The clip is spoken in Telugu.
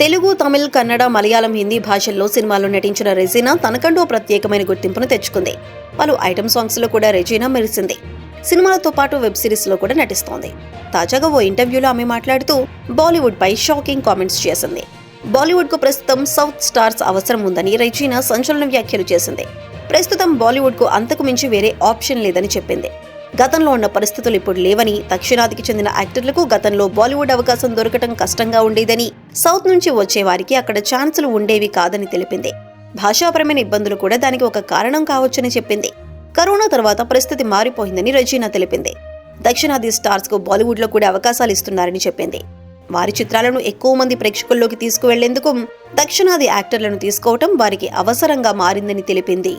తెలుగు తమిళ్ కన్నడ మలయాళం హిందీ భాషల్లో సినిమాల్లో నటించిన రెజీనా తనకంటూ ప్రత్యేకమైన గుర్తింపును తెచ్చుకుంది. పలు ఐటమ్ సాంగ్స్లో కూడా రెజీనా మెరిసింది. సినిమాలతో పాటు వెబ్ సిరీస్లో కూడా నటిస్తోంది. తాజాగా ఓ ఇంటర్వ్యూలో ఆమె మాట్లాడుతూ బాలీవుడ్ పై షాకింగ్ కామెంట్స్ చేసింది. బాలీవుడ్కు ప్రస్తుతం సౌత్ స్టార్స్ అవసరం ఉందని రెజీనా సంచలన వ్యాఖ్యలు చేసింది. ప్రస్తుతం బాలీవుడ్కు అంతకు మించి వేరే ఆప్షన్ లేదని చెప్పింది. గతంలో ఉన్న పరిస్థితులు ఇప్పుడు లేవని దక్షిణాదికి చెందిన యాక్టర్లకు గతంలో బాలీవుడ్ అవకాశం దొరకటం కష్టంగా ఉండేదని సౌత్ నుంచి వచ్చేవారికి అక్కడ ఛాన్సులు ఉండేవి కాదని తెలిపింది. భాషాపరమైన ఇబ్బందులు కూడా దానికి ఒక కారణం కావచ్చని చెప్పింది. కరోనా తర్వాత పరిస్థితి మారిపోయిందని రజీనా తెలిపింది. దక్షిణాది స్టార్స్కు బాలీవుడ్లో కూడా అవకాశాలు ఇస్తున్నారని చెప్పింది. వారి చిత్రాలను ఎక్కువ మంది ప్రేక్షకుల్లోకి తీసుకువెళ్ళేందుకు దక్షిణాది యాక్టర్లను తీసుకోవటం వారికి అవసరంగా మారిందని తెలిపింది.